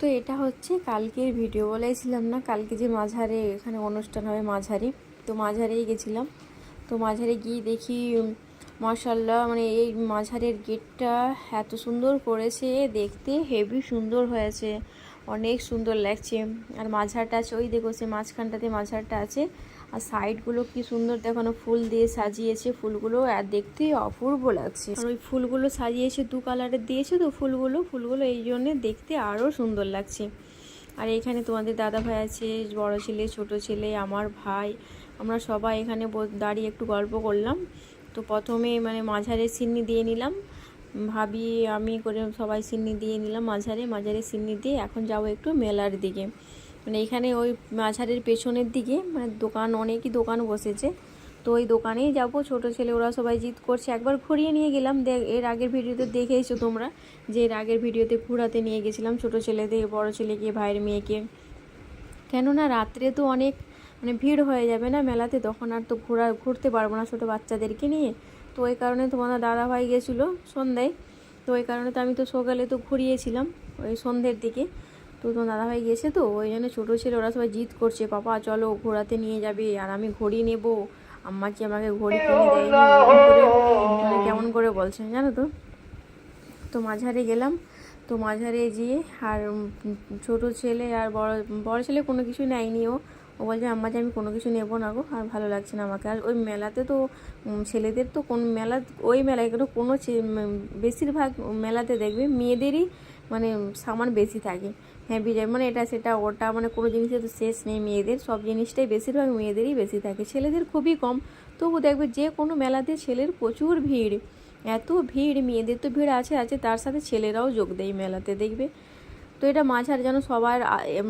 তো এটা হচ্ছে কালকের ভিডিও। বলেছিলাম না, কালকে যে মাঝারে এখানে অনুষ্ঠান হবে মাঝারি। তো মাঝারেই গেছিলাম। তো মাঝারে গিয়ে দেখি মার্শাল্লাহ মানে এই মাঝারের গেটটা এত সুন্দর করেছে। দেখতে হেভি সুন্দর হয়েছে। অনেক সুন্দর লাগছে। আর মাঝারটা আছে, ওই দেখো সে মাঝখানটাতে মাঝারটা আছে। আর সাইডগুলো কি সুন্দর দেখানো ফুল দিয়ে সাজিয়েছে ফুলগুলো, আর দেখতে অপূর্ব লাগছে। আর ওই ফুলগুলো সাজিয়েছে দু কালারের দিয়েছে তো ফুলগুলো ফুলগুলো এই জন্যে দেখতে আরও সুন্দর লাগছে। আর এখানে তোমাদের দাদা ভাই আছে, বড় ছেলে, ছোট ছেলে, আমার ভাই, আমরা সবাই এখানে দাঁড়িয়ে একটু গল্প করলাম। তো প্রথমে মানে মাঝারে সিন্নি দিয়ে নিলাম। ভাবি, আমি করে সবাই সিন্নি দিয়ে নিলাম মাঝারে মাঝারে সিন্নি দিয়ে এখন যাব একটু মেলার দিকে। মানে এখানে ওই মাঝারের পেছনের দিকে মানে দোকান, অনেকই দোকান বসেছে। তো ওই দোকানেই যাব। ছোট ছেলে, ওরা সবাই জিদ করছে। একবার ঘুরিয়ে নিয়ে গেলাম। দেখ, এর আগের ভিডিওতে দেখেইছো তোমরা যে এর আগের ভিডিওতে ঘোরাতে নিয়ে গেছিলাম ছোট ছেলেদের, বড় ছেলেকে, ভাইয়ের মেয়েকে। কেননা রাত্রে তো অনেক মানে ভিড় হয়ে যাবে না মেলাতে, তখন আর তো ঘোরা, ঘুরতে পারব না ছোটো বাচ্চাদেরকে নিয়ে। তো ওই কারণে তোমাদের দাদা ভাই গেছিল সন্ধ্যায়। তো ওই কারণে তো আমি তো সকালে তো ঘুরিয়েছিলাম ওই সন্ধ্যের দিকে। তো তোমার দাদা ভাই গেছে তো, ওই জন্য ছোটো ছেলে ওরা সবাই জিদ করছে, পাপা, চলো ঘোরাতে নিয়ে যাবে, আর আমি ঘড়ি নেব। আম্মা কি আমাকে ঘড়ি কিনে দেয়নি? মানে কেমন করে বলছেন জানো তো? তো মাঝারে গেলাম, তো মাঝারে গিয়ে আর ছোট ছেলে আর বড় বড় ছেলে কোনো কিছু নেয়নি ও। ও বলছে, আম্মা যে আমি কোনো কিছু নেব না গো, আর ভালো লাগছে না আমাকে। আর ওই মেলাতে তো ছেলেদের তো কোন মেলা, ওই মেলায় কিন্তু কোনো বেশিরভাগ মেলাতে দেখবে মেয়েদেরই মানে সামান বেশি থাকে। হ্যাঁ বিজয় মানে এটা, সেটা, ওটা মানে কোনো জিনিসের তো শেষ নেই মেয়েদের। সব জিনিসটাই বেশিরভাগ মেয়েদেরই বেশি থাকে। ছেলেদের খুবই কম। তবু দেখবে যে কোনো মেলাতে ছেলের প্রচুর ভিড়। এত ভিড়, মেয়েদের তো ভিড় আছে আছে, তার সাথে ছেলেরাও যোগ দেয় মেলাতে, দেখবে? তো এটা মাঝার যেন সবার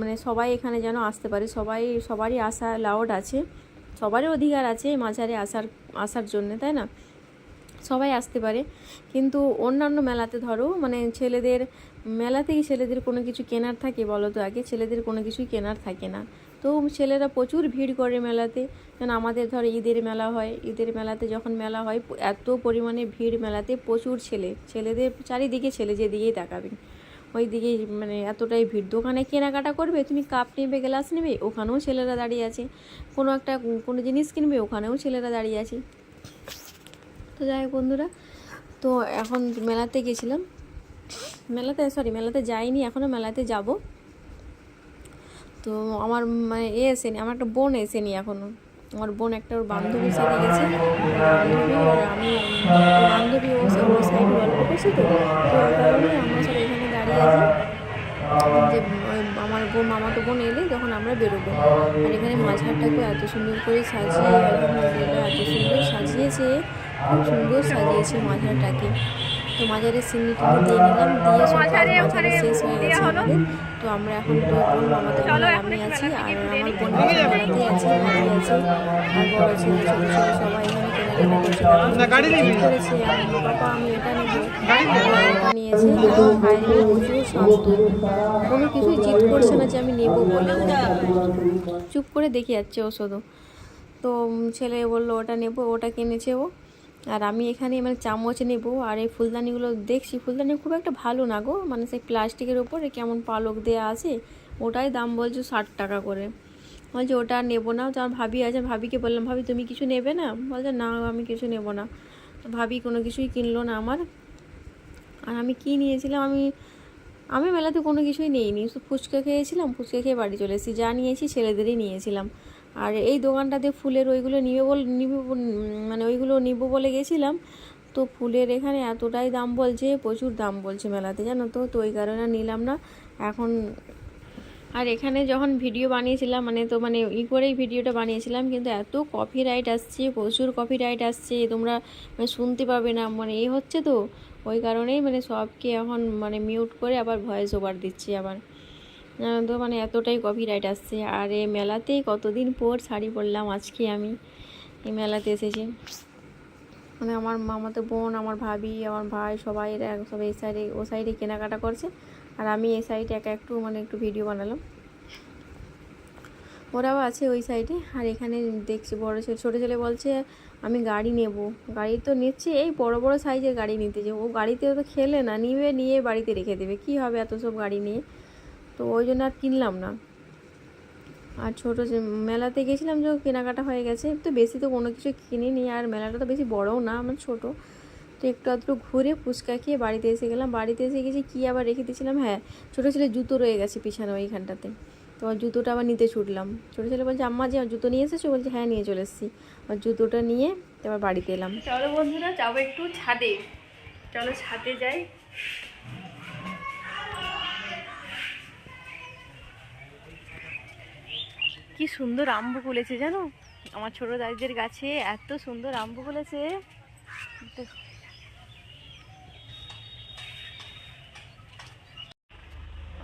মানে সবাই এখানে যেন আসতে পারে। সবাই, সবারই আসা লাউড আছে। সবারই অধিকার আছে মাঝারে আসার আসার জন্যে, তাই না? সবাই আসতে পারে। কিন্তু অন্যান্য মেলাতে ধরো মানে ছেলেদের মেলাতেই ছেলেদের কোনো কিছু কেনার থাকে বলো তো আগে? ছেলেদের কোনো কিছুই কেনার থাকে না। তো ছেলেরা প্রচুর ভিড় করে মেলাতে। যেন আমাদের ধরো ঈদের মেলা হয়, ঈদের মেলাতে যখন মেলা হয়, এত পরিমাণে ভিড় মেলাতে প্রচুর ছেলে। ছেলেদের চারিদিকে ছেলে যেদিকেই তাকাবে। ওই দিকে মানে এতটাই ভিড়। দোকানে কেনাকাটা করবে, তুমি কাপ নেবে, গ্লাস নেবে, ওখানেও ছেলেরা দাঁড়িয়ে আছে। কোনো একটা, কোনো জিনিস কিনবে, ওখানেও ছেলেরা দাঁড়িয়ে আছে। তো যাই বন্ধুরা, তো এখন মেলাতে গেছিলাম। মেলাতে সরি মেলাতে যাইনি এখনও মেলাতে যাব। তো আমার মানে এ এসেনি আমার একটা বোন এসেনি এখনও আমার বোন একটা ওর বান্ধবীর সাথে গেছে। আমি বান্ধবী ও সাইডে গল্প করছি তো তো ওই কারণে আমরা সব এখানে দাঁড়িয়ে আছি। যে আমার বোন, মামাতো বোন এলে তখন আমরা বেরোবো। আর এখানে মাঝারটাকে এত সুন্দর করে সাজিয়ে এত সুন্দর সাজিয়েছে। খুব সুন্দর সাজিয়েছে মাঝারটাকে তো মাঝারে সিন্নি দিয়ে নিলাম দিয়ে সব শেষ হয়ে গেছে আমাদের। তো আমরা এখন তো বোন আমি আছি আর আমার বোন আছে আর বড় ছেলে ছোটো ছেলে সবাই এখানে কেনাকাটা করেছে আমি বাবা আমি এটা নেব। নিয়েছে। আর প্রচুর শান্ত। কোনো কিছুই জিদ করছে না যে আমি নেব বলে। চুপ করে দেখে যাচ্ছে ও শুধু। তো ছেলে বলল ওটা নেব ওটা কিনেছে ও। আর আমি এখানে মানে চামচ নেব আর এই ফুলদানিগুলো দেখছি, ফুলদানি খুব একটা ভালো না গো। মানে সেই প্লাস্টিকের ওপরে কেমন পালক দেওয়া আছে, ওটাই দাম বলছে ষাট টাকা করে। বলছে ওটা নেব না। তো আমার ভাবি আছে, ভাবিকে বললাম, ভাবি, তুমি কিছু নেবে না? বলছে, না আমি কিছু নেব না। তো ভাবি কোনো কিছুই কিনলো না আমার। আর আমি কি নিয়েছিলাম? আমি আমি মেলাতে কোনো কিছুই নিইনি। শুধু ফুচকা খেয়েছিলাম, ফুচকা খেয়ে বাড়ি চলে এসেছি। যা নিয়েছি ছেলেদেরই নিয়েছিলাম। আর এই দোকানটাতে ফুলের ওইগুলো নিবে বল, নিবে মানে ওইগুলো নিব বলে গেছিলাম। তো ফুলের এখানে এতটাই দাম বলছে, প্রচুর দাম বলছে মেলাতে, জানো তো? তো ওই কারণে নিলাম না। এখন আর এখানে যখন ভিডিও বানিয়েছিলাম মানে তো মানে ই করেই ভিডিওটা বানিয়েছিলাম, কিন্তু এত কপি রাইট আসছে, প্রচুর কপি রাইট আসছে, তোমরা মানে শুনতে পাবে না। মানে এই হচ্ছে তো, ওই কারণেই মানে সবকে এখন মানে মিউট করে আবার ভয়েস ওভার দিচ্ছি আবার। তো মানে এতটাই কপি রাইট আসছে। আর এই মেলাতেই কতদিন পর শাড়ি পরলাম আজকে আমি। এই মেলাতে এসেছি। মানে আমার মামাতো বোন, আমার ভাবি, আমার ভাই সবাই সব এই সাইডে ও সাইডে কেনাকাটা করছে। আর আমি এই সাইডে একা একটু মানে একটু ভিডিও বানালাম। ওরাও আছে ওই সাইডে আর এখানে দেখছি বড় ছেলে, ছোটো ছেলে বলছে, আমি গাড়ি নেব। গাড়ি তো নিচ্ছে, এই বড় বড় সাইজের গাড়ি নিতে যে, ও গাড়িতে তো খেলে না, নিবে, নিয়ে বাড়িতে রেখে দেবে। কি হবে এত সব গাড়ি নিয়ে? তো ওই জন্য আর কিনলাম না। আর ছোটো মেলাতে গেছিলাম যে কেনাকাটা হয়ে গেছে, তো বেশি তো কোনো কিছু কিনিনি। আর মেলাটা তো বেশি বড়ও না, আমার ছোটো। তো একটু আধটু ঘুরে ফুচকা খেয়ে বাড়িতে এসে গেলাম। বাড়িতে এসে গেছি কী আবার রেখে দিয়েছিলাম? হ্যাঁ ছোটো ছেলে জুতো রয়ে গেছে পিছনে ওইখানটাতে। তো আর জুতোটা আবার নিতে ছুটলাম। ছোটো ছেলে বলছে, আম্মা যে জুতো নিয়ে এসেছ? বলছে হ্যাঁ নিয়ে চলে এসেছি। আর জুতোটা নিয়ে তারপর বাড়িতে এলাম। চলো বন্ধুরা, যাব একটু ছাদে। চলো ছাদে যাই। কি সুন্দর আম্ব কুলেছে জানো? আমার ছোট দাদিদের গাছে এত সুন্দর আম্ব কুলেছে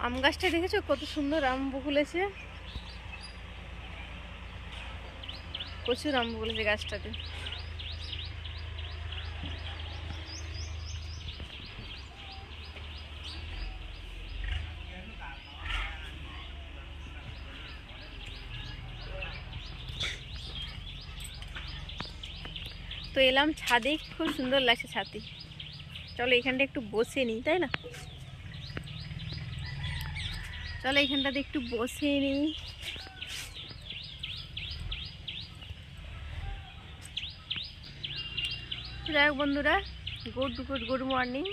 আম গাছটা দেখেছ? কত সুন্দর আম বকুলেছে প্রচুর আম বকুলেছে গাছটাতে। তো এলাম ছাদে, খুব সুন্দর লাগছে ছাদে চলো এখানটা একটু বসে নিই, তাই না? চলো এখানটাতে একটু বসে নিই। যাই বন্ধুরা good good good morning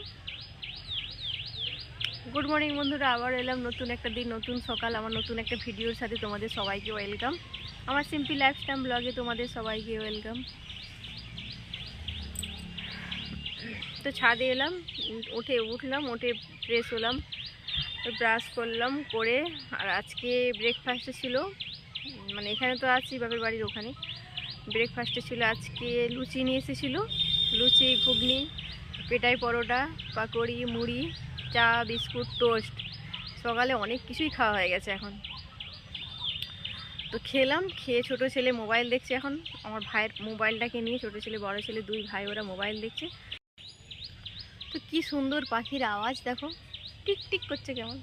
good morning বন্ধুরা, আবার এলাম নতুন একটা দিন, নতুন সকাল। আমার নতুন একটা ভিডিওর সাথে তোমাদের সবাইকে ওয়েলকাম আমার সিম্পল লাইফস্টাইল ব্লগে তোমাদের সবাইকে ওয়েলকাম তো ছাদে এলাম, উঠে উঠলাম, উঠে ফ্রেশ হলাম ব্রাশ করলাম, করে আর আজকে ব্রেকফাস্টে ছিল মানে এখানে তো আছি বাপের বাড়ির ওখানে ব্রেকফাস্টে ছিল আজকে লুচি নিয়ে এসেছিল, লুচি, ঘুগনি পেটাই পরোটা, পাকোড়ি, মুড়ি, চা, বিস্কুট টোস্ট সকালে অনেক কিছুই খাওয়া হয়ে গেছে এখন। তো খেলাম, খেয়ে ছোট ছেলে মোবাইল দেখছে এখন, আমার ভাইয়ের মোবাইলটাকে নিয়ে ছোট ছেলে, বড় ছেলে দুই ভাই ওরা মোবাইল দেখছে। তো কি সুন্দর পাখির আওয়াজ, দেখো। টিক টিক করছে কেমন।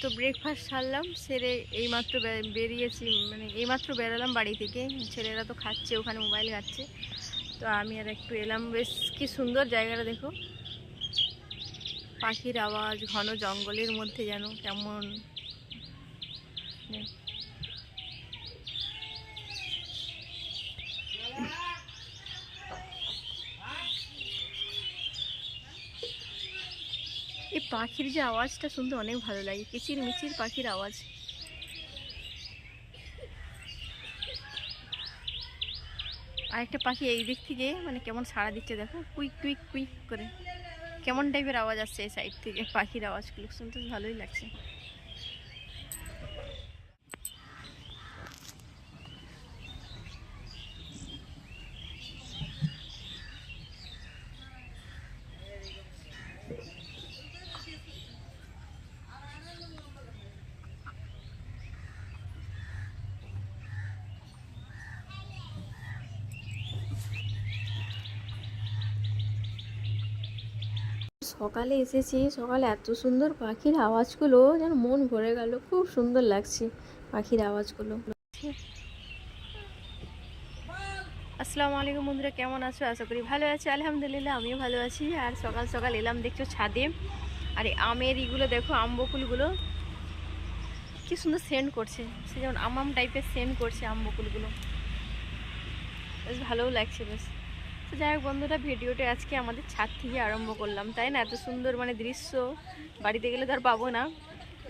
তো ব্রেকফাস্ট সারলাম, সেরে এইমাত্র বেরিয়েছি মানে এইমাত্র বেরোলাম বাড়ি থেকে। ছেলেরা তো খাচ্ছে, ওখানে মোবাইল ঘাটছে। তো আমি আর একটু এলাম, বেশ কি সুন্দর জায়গাটা দেখো। পাখির আওয়াজ, ঘন জঙ্গলের মধ্যে যেন কেমন এই পাখির যে আওয়াজটা শুনতে অনেক ভালো লাগে কিচির মিচির পাখির আওয়াজ। আরেকটা পাখি এই দিক থেকে মানে কেমন সাড়া দিচ্ছে দেখো, কুইক কুইক কুইক করে। কেমন টাইপের আওয়াজ আসছে এই সাইড থেকে পাখির আওয়াজগুলো, শুনতে ভালোই লাগছে। সকালে এসেছি, সকালে এত সুন্দর পাখির আওয়াজগুলো, যেন মন ভরে গেল, খুব সুন্দর লাগছে পাখির আওয়াজগুলো। আসসালামু আলাইকুম বন্ধুরা, কেমন আছো? আশা করি ভালো আছি, আলহামদুলিল্লাহ আমিও ভালো আছি। আর সকাল সকাল এলাম, দেখছ ছাদে। আর এই আমের ইগুলো দেখো আম্বকুলগুলো কি সুন্দর সেন্ড করছে। সে যেমন আম আম টাইপের সেন্ড করছে আম্বকুলগুলো বেশ ভালোও লাগছে, বেশ। যাই হোক বন্ধুরা, ভিডিওটা আজকে আমাদের ছাদ থেকে আরম্ভ করলাম, তাই না? এত সুন্দর মানে দৃশ্য। বাড়িতে গেলে তো আর পাবো না।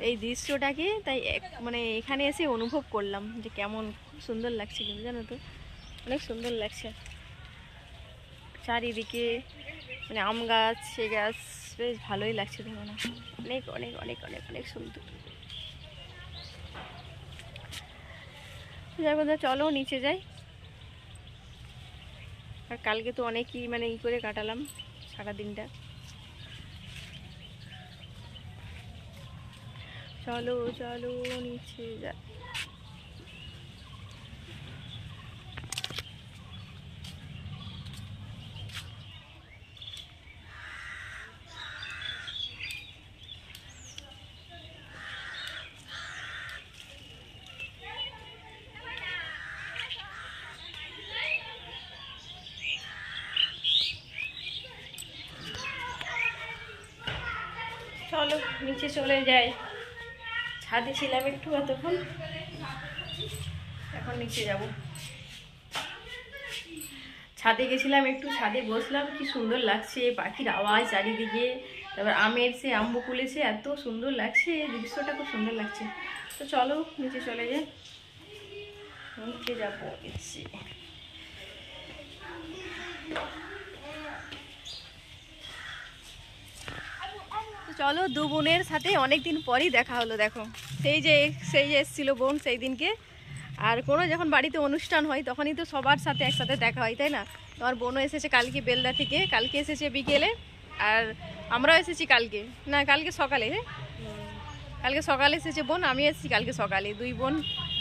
এই দৃশ্যটাকে তাই মানে এখানে এসে অনুভব করলাম যে কেমন সুন্দর লাগছে কিন্তু, জানো তো? অনেক সুন্দর লাগছে। চারিদিকে মানে আম গাছ, সে গাছ, বেশ ভালোই লাগছে দেখো না। অনেক অনেক অনেক অনেক অনেক সুন্দর। যাই বন্ধুরা, চলো নিচে যাই। আর কালকে তো অনেকই মানে ই করে কাটালাম সারা দিনটা চলো চলো নিচে যা নিচে চলে যাই। ছাদে ছিলাম একটু এতক্ষণ এখন নিচে যাব। ছাদে গেছিলাম একটু, ছাদে বসলাম, কি সুন্দর লাগছে পাখির আওয়াজ চারিদিকে। তারপর আমের সে আম্ব কুলেছে, এত সুন্দর লাগছে দৃশ্যটা খুব সুন্দর লাগছে। তো চলো, নিচে চলে যাই। নিচে যাব, নিচে। চলো দু বোনের সাথে অনেক দিন পরই দেখা হলো, দেখো। সেই যে সেই যে এসেছিল বোন সেই দিনকে। আর কোনো যখন বাড়িতে অনুষ্ঠান হয়, তখনই তো সবার সাথে একসাথে দেখা হয়, তাই না? তোমার বোনও এসেছে কালকে বেলদা থেকে, কালকে এসেছে বিকেলে, আর আমরাও এসেছি কালকে। না, কালকে সকালে হ্যাঁ কালকে সকালে এসেছে বোন আমি এসেছি কালকে সকালে। দুই বোন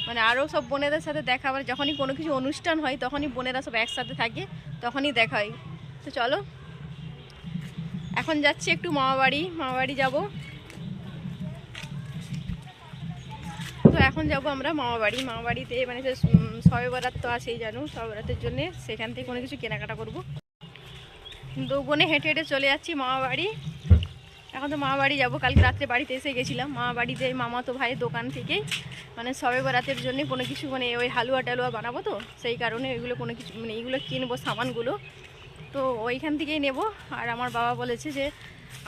মানে আরও সব বোনেদের সাথে দেখা আবার যখনই কোনো কিছু অনুষ্ঠান হয়, তখনই বোনেরা সব একসাথে থাকে, তখনই দেখা হয়। তো চলো এখন যাচ্ছি একটু মামা মামাবাড়ি মামাবাড়ি যাব। তো এখন যাব আমরা মামাবাড়ি। মামাবাড়িতে মানে যে উম, শবে বরাত তো আছেই জানো শবে বরাতের জন্যে সেখান থেকে কোনো কিছু কেনাকাটা করব। দু বোনে হেঁটে হেঁটে চলে যাচ্ছি মামাবাড়ি। এখন তো মামাবাড়ি যাব কালকে রাত্রে বাড়িতে এসে গেছিলাম। মামাবাড়িতে মামা তো ভাইয়ের দোকান থেকে মানে শবে বরাতের জন্য কোনো কিছু মানে ওই হালুয়া টালুয়া বানাবো তো সেই কারণে ওইগুলো কোনো কিছু মানে এইগুলো কিনবো সামানগুলো। তো ওইখান থেকেই নেব। আর আমার বাবা বলেছে যে,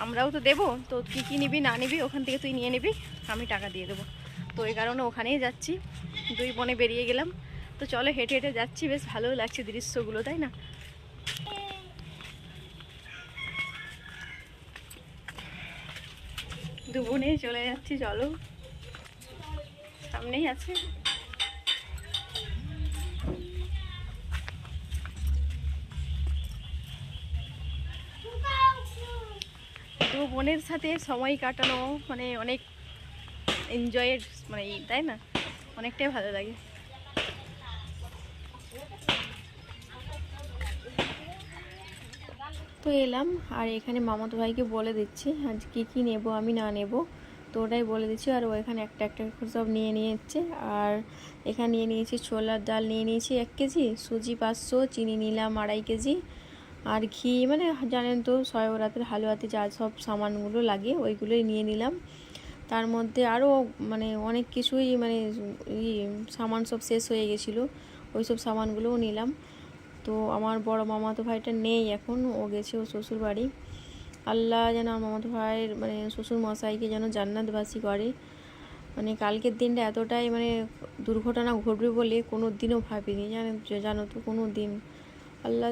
আমরাও তো দেবো, তো কী কী নিবি না নিবি, ওখান থেকে তুই নিয়ে নিবি, আমি টাকা দিয়ে দেবো। তো এই কারণে ওখানেই যাচ্ছি, দুই বনে বেরিয়ে গেলাম। তো চলো হেঁটে হেঁটে যাচ্ছি, বেশ ভালো লাগছে দৃশ্যগুলো, তাই না? দু বোনে চলে যাচ্ছি, চলো। সামনেই আছে। দু বোনের সাথে সময় কাটানো মানে অনেক এনজয়ের মানে তাই না? অনেকটাই ভালো লাগে। তো এলাম, আর এখানে মামাতো ভাইকে বলে দিচ্ছি, আজ কী কী নেব, আমি না নেব। তো ওটাই বলে দিচ্ছি, আর ও এখানে একটা একটা সব নিয়ে নিয়েছে। আর এখানে নিয়ে নিয়েছি ছোলার ডাল, নিয়ে নিয়েছি এক কেজি, সুজি পাঁচশো, চিনি নিলাম আড়াই কেজি। আর ঘি মানে জানেন তো শয়ে রাতের হালুয়াতে যা সব সামানগুলো লাগে, ওইগুলোই নিয়ে নিলাম। তার মধ্যে আরও মানে অনেক কিছুই মানে সামান সব শেষ হয়ে গেছিল, ওই সব সামানগুলোও নিলাম। তো আমার বড় মামাতো ভাইটা নেই এখন, ও গেছে ও শ্বশুর বাড়ি আল্লাহ যেন আমার মামাতো ভাইয়ের মানে শ্বশুর মশাইকে যেন জান্নাতবাসী করে। মানে কালকের দিনটা এতটাই মানে দুর্ঘটনা ঘটবে বলে কোনো দিনও ভাবিনি, জানেন জানো তো কোনো দিন আল্লাহ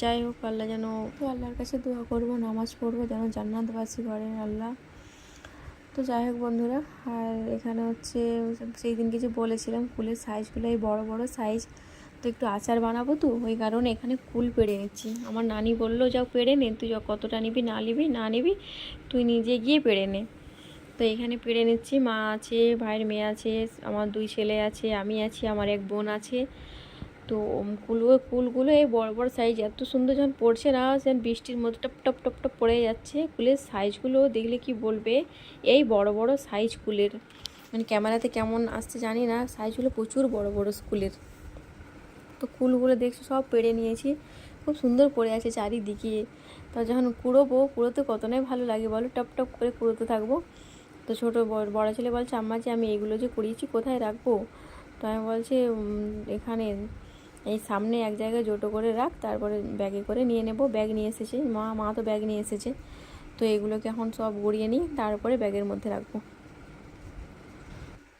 যাই হোক, আল্লাহ যেন আল্লাহর কাছে দোয়া করব, নামাজ পড়ব, যেন জান্নাতবাসী করেন আল্লাহ। তো যাই হোক বন্ধুরা, আর এখানে হচ্ছে সেই দিন কিছু বলেছিলাম কুলের সাইজগুলো এই বড় বড় সাইজ তো একটু আচার বানাবো তো, ওই কারণে এখানে কুল পেড়ে নিচ্ছি। আমার নানি বলল, যাও পেড়ে নে, তুই কতটা নিবি, না নিবি না নিবি, তুই নিজে গিয়ে পেড়ে নে। তো এখানে পেড়ে নিচ্ছি, মা আছে, ভাইয়ের মেয়ে আছে, আমার দুই ছেলে আছে, আমি আছি, আমার এক বোন আছে। তো কুলগুলো কুলগুলো এই বড় বড় সাইজ এত সুন্দর যখন পড়ছে না যেন বৃষ্টির মধ্যে টপ টপ টপ টপ পড়ে যাচ্ছে। কুলের সাইজগুলো দেখলে কি বলবে? এই বড় বড় সাইজ কুলের মানে ক্যামেরাতে কেমন আসছে জানি না। সাইজগুলো প্রচুর বড় বড় স্কুলের। তো কুলগুলো দেখছি, সব পেড়ে নিয়েছি। খুব সুন্দর পড়ে আছে চারিদিকে। তা যখন কুড়োবো, কুড়োতে কতটাই ভালো লাগে বলো? টপ টপ করে কুড়োতে থাকব। তো ছোটো বড়- ছেলে বলছে, আম্মা যে আমি এগুলো যে কুড়িয়েছি, কোথায় রাখব? তো আমি বলছি এখানে এই সামনে এক জায়গায় জোটো করে রাখ, তারপরে ব্যাগে করে নিয়ে নেব। ব্যাগ নিয়ে এসেছে। মা মা তো ব্যাগ নিয়ে এসেছে। তো এগুলোকে এখন সব গড়িয়ে নিই, তারপরে ব্যাগের মধ্যে রাখব।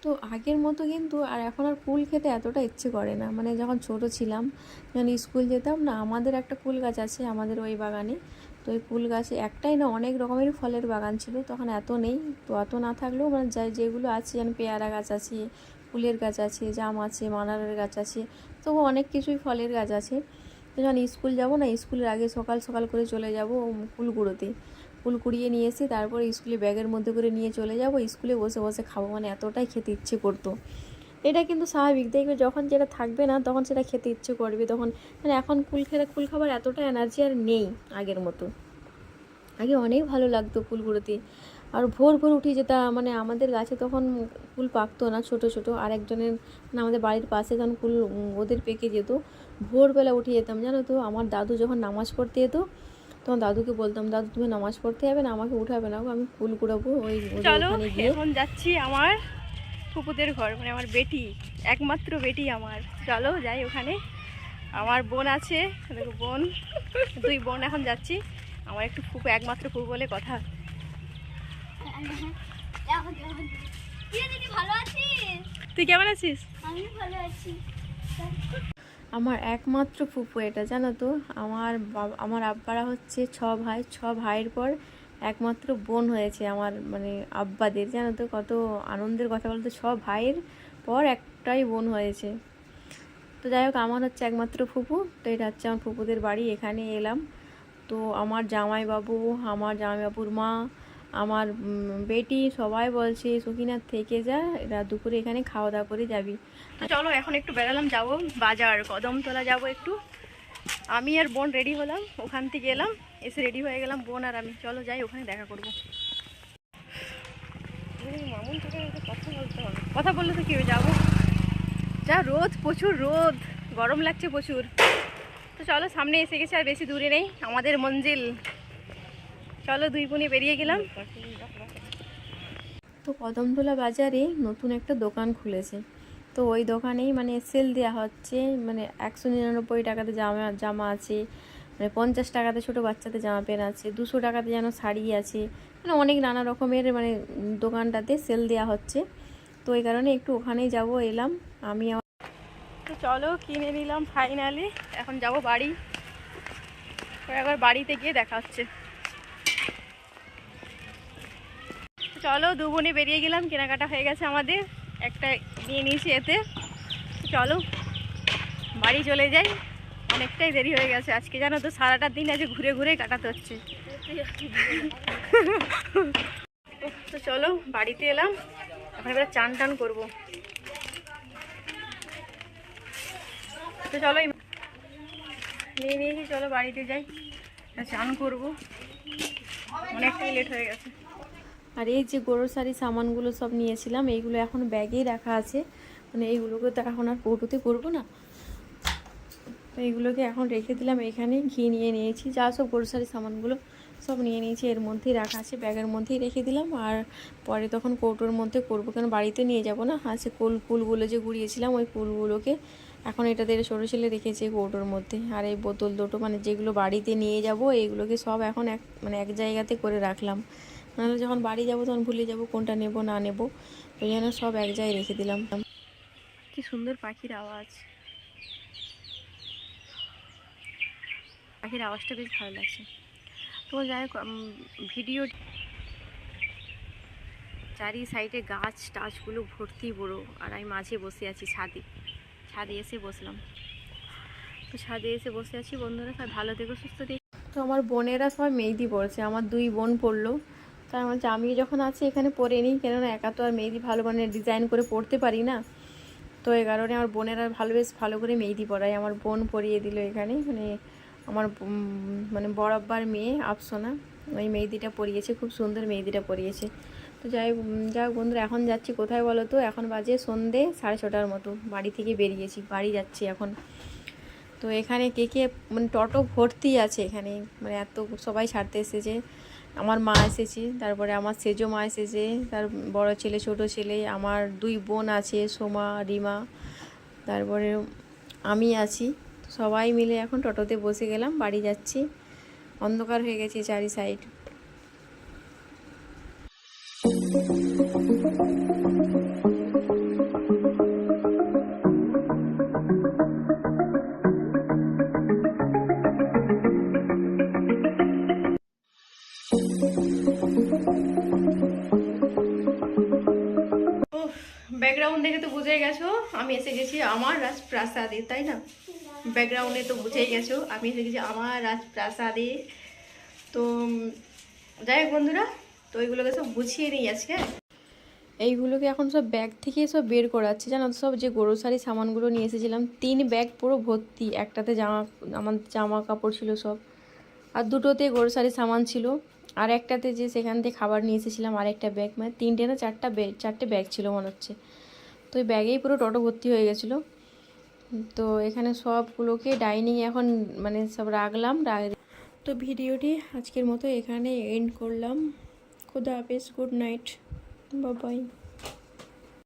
তো আগের মতো কিন্তু আর এখন আর কুল খেতে এতটা ইচ্ছে করে না। মানে যখন ছোট ছিলাম, যখন স্কুল যেতাম না, আমাদের একটা কুল গাছ আছে আমাদের ওই বাগানে। তো ওই কুল গাছে একটাই না অনেক রকমের ফলের বাগান ছিল। তখন এত নেই, তো অত না থাকলেও মানে যেগুলো আছে যেন পেয়ারা গাছ আছে, ফুলের গাছ আছে, জাম আছে, মানারের গাছ আছে তবু অনেক কিছুই ফলের গাছ আছে। যখন স্কুল যাব না, স্কুলের আগে সকাল সকাল করে চলে যাব কুল কুড়োতে। কুল কুড়িয়ে নিয়ে এসে তারপরে স্কুলে ব্যাগের মধ্যে করে নিয়ে চলে যাব। স্কুলে বসে বসে খাব মানে এতটাই খেতে ইচ্ছে করতো। এটা কিন্তু স্বাভাবিক। দেখবে যখন যেটা থাকবে না, তখন সেটা খেতে ইচ্ছে করবে। তখন মানে এখন কুল খেলে কুল খাবার এতটা এনার্জি আর নেই আগের মতো। আগে অনেক ভালো লাগতো কুলগুলোতে আর ভোর ভোর উঠে যেতাম মানে আমাদের গাছে তখন কুল পাকতো না ছোট ছোট। আর একজনের মানে আমাদের বাড়ির পাশে যখন কুল উম, ওদের পেকে যেত ভোরবেলা উঠে যেতাম জানো তো। আমার দাদু যখন নামাজ পড়তে যেত তখন দাদুকে বলতাম দাদু তুমি নামাজ পড়তে যাবে না? আমাকে উঠাবে না আমি ফুল কুড়াবো ওই চলো এখন যাচ্ছি আমার ফুপুদের ঘর মানে আমার বেটি একমাত্র বেটি আমার। চলো যাই ওখানে। আমার বোন আছে দেখো বোন দুই বোন এখন যাচ্ছি। আমার একটু ফুপু একমাত্র ফুপু বলে কথা। তুই কেমন আছিস? আমার একমাত্র ফুপু এটা, জানো তো? আমার আমার আব্বারা হচ্ছে ছ ভাই, ছ ভাইয়ের পর একমাত্র বোন হয়েছে আমার মানে আব্বাদের, জানো তো? কত আনন্দের কথা বলতো, ছ ভাইয়ের পর একটাই বোন হয়েছে। তো যাই হোক, আমার হচ্ছে একমাত্র ফুপু, তো এটা হচ্ছে আমার ফুপুদের বাড়ি, এখানে এলাম। তো আমার জামাইবাবু, আমার জামাইবাবুর মা আমার বেটি সবাই বলছে সখিনাথ থেকে যা, এরা দুপুরে এখানে খাওয়া দাওয়া করে যাবি। চলো, এখন একটু বেরালাম যাব বাজার, কদমতলা যাব একটু। আমি আর বোন রেডি হলাম, ওখান থেকে এলাম, এসে রেডি হয়ে গেলাম, বোন আর আমি। চলো, যাই, ওখানে দেখা করব। কথা বললে তো কি যাব? যা রোদ, প্রচুর রোদ, গরম লাগছে প্রচুর। তো চলো, সামনে এসে গেছে, আর বেশি দূরে নেই, আমাদের মঞ্জিল। চলো দুই বোনে বেরিয়ে গেলাম। তো কদমতলা বাজারে নতুন একটা দোকান খুলেছে। তো ওই দোকানেই মানে সেল দেওয়া হচ্ছে মানে একশো নিরানব্বই টাকাতে জামা জামা আছে মানে পঞ্চাশ টাকাতে ছোটো বাচ্চাদের জামা প্যান্ট আছে দুশো টাকাতে যেন শাড়ি আছে মানে অনেক নানা রকমের মানে দোকানটাতে সেল দেওয়া হচ্ছে। তো এই কারণে একটু ওখানেই যাব এলাম। আমি তো চলো কিনে নিলাম ফাইনালি এখন যাব বাড়ি। একবার বাড়িতে গিয়ে দেখা হচ্ছে। চলো দু বোনে বেরিয়ে গেলাম, কেনাকাটা হয়ে গেছে আমাদের। একটা নিয়ে নিয়েছি এতে। চলো, বাড়ি চলে যাই। অনেকটাই দেরি হয়ে গেছে। আজকে জানো তো, সারাটা দিন আজকে ঘুরে ঘুরে কাটাতে হচ্ছে। তো চলো, বাড়িতে এলাম। এখন এবার চান টান করব। তো চলো নিয়ে নিয়েছি চলো, বাড়িতে যাই। চান করব। অনেকটাই লেট হয়ে গেছে। আর এই যে গ্রোসারি সামানগুলো সব নিয়েছিলাম, এইগুলো এখন ব্যাগেই রাখা আছে। মানে এইগুলোকে তো এখন আর কৌটোতে করব না। এইগুলোকে এখন রেখে দিলাম এখানে ঘি নিয়ে নিয়েছি, যা সব গ্রোসারি সামানগুলো সব নিয়ে নিয়েছি, এর মধ্যেই রাখা আছে, ব্যাগের মধ্যেই রেখে দিলাম। আর পরে তখন কৌটোর মধ্যে করব কেন, বাড়িতে নিয়ে যাব না আর সে কুল কুলগুলো যে গুড়িয়েছিলাম, ওই কুলগুলোকে এখন এটাতে ছোটো ছেলে রেখেছে কৌটোর মধ্যে। আর এই বোতল দুটো মানে যেগুলো বাড়িতে নিয়ে যাব, এইগুলোকে সব এখন এক মানে এক জায়গাতে করে রাখলাম। নাহলে যখন বাড়ি যাব তখন ভুলে যাব কোনটা নেব না নেব। ওই জন্য সব এক জায়গায় রেখে দিলাম। কি সুন্দর পাখির আওয়াজ। পাখির আওয়াজটা বেশ ভালো লাগছে। তো যাই হোক ভিডিও চারি সাইডে গাছ টাছগুলো ভর্তি বড়ো আর আমি মাঝে বসে আছি ছাদে। ছাদে এসে বসলাম। তো ছাদে এসে বসে আছি বন্ধুরা সব ভালো থেকো সুস্থ থেকো। তো আমার বোনেরা সবাই মেহেদি পড়ছে আমার দুই বোন পড়ল। তার মানে আমি যখন আছি এখানে পরে নিই, কেননা একা তো আর মেহেদি ভালো মানে ডিজাইন করে পড়তে পারি না। তো এই কারণে আমার বোনেরা ভালো, বেশ ভালো করে মেহেদি পড়ায়। আমার বোন পরিয়ে দিল এখানে। মানে আমার মানে বড় আব্বার মেয়ে, আফসোনা। ওই মেহেদিটা পরিয়েছে খুব সুন্দর মেহেদিটা পরিয়েছে তো যাই যাই বন্ধুরা, এখন যাচ্ছি কোথায় বলো তো? এখন বাজে সন্ধে সাড়ে ছটার মতো। বাড়ি থেকে বেরিয়েছি, বাড়ি যাচ্ছি এখন। তো এখানে কে কে মানে টোটো ভর্তি আছে এখানে। মানে এত সবাই ছাড়তে এসেছে। আমার মা এসেছে, তারপরে আমার সেজো মা এসেছে, তার বড় ছেলে, ছোট ছেলে, আমার দুই বোন আছে, সোমা, রিমা, তারপরে আমি আছি। সবাই মিলে এখন টোটোতে বসে গেলাম, বাড়ি যাচ্ছি। অন্ধকার হয়ে গেছে চারি সাইড আমার রাজপ্রাসাদে, তাই না? ব্যাকগ্রাউন্ডে তো বুঝেই গেছো, আমি গেছি আমার রাজপ্রাসাদে। তো যাই হোক বন্ধুরা, তো ওইগুলোকে সব গুছিয়ে নিই আজকে। এইগুলোকে এখন সব ব্যাগ থেকে সব বের করাচ্ছে। জানো সব যে গ্রোসারি সামানগুলো নিয়ে এসেছিলাম, তিন ব্যাগ পুরো ভর্তি। একটাতে জামা, আমার জামা কাপড় ছিল সব। আর দুটোতে গ্রোসারি সামান ছিল। আর একটাতে যে সেখান থেকে খাবার নিয়ে এসেছিলাম আর একটা ব্যাগ। মানে তিনটে না চারটা ব্যাগ চারটে ব্যাগ ছিল মনে হচ্ছে। তো ওই ব্যাগেই পুরো টোটো ভর্তি হয়ে গেছিল। তো এখানে সবগুলোকে ডাইনিং এখন মানে সব রাখলাম তো ভিডিওটি আজকের মতো এখানে এন্ড করলাম। খুদা হাফেজ গুড নাইট বাবাই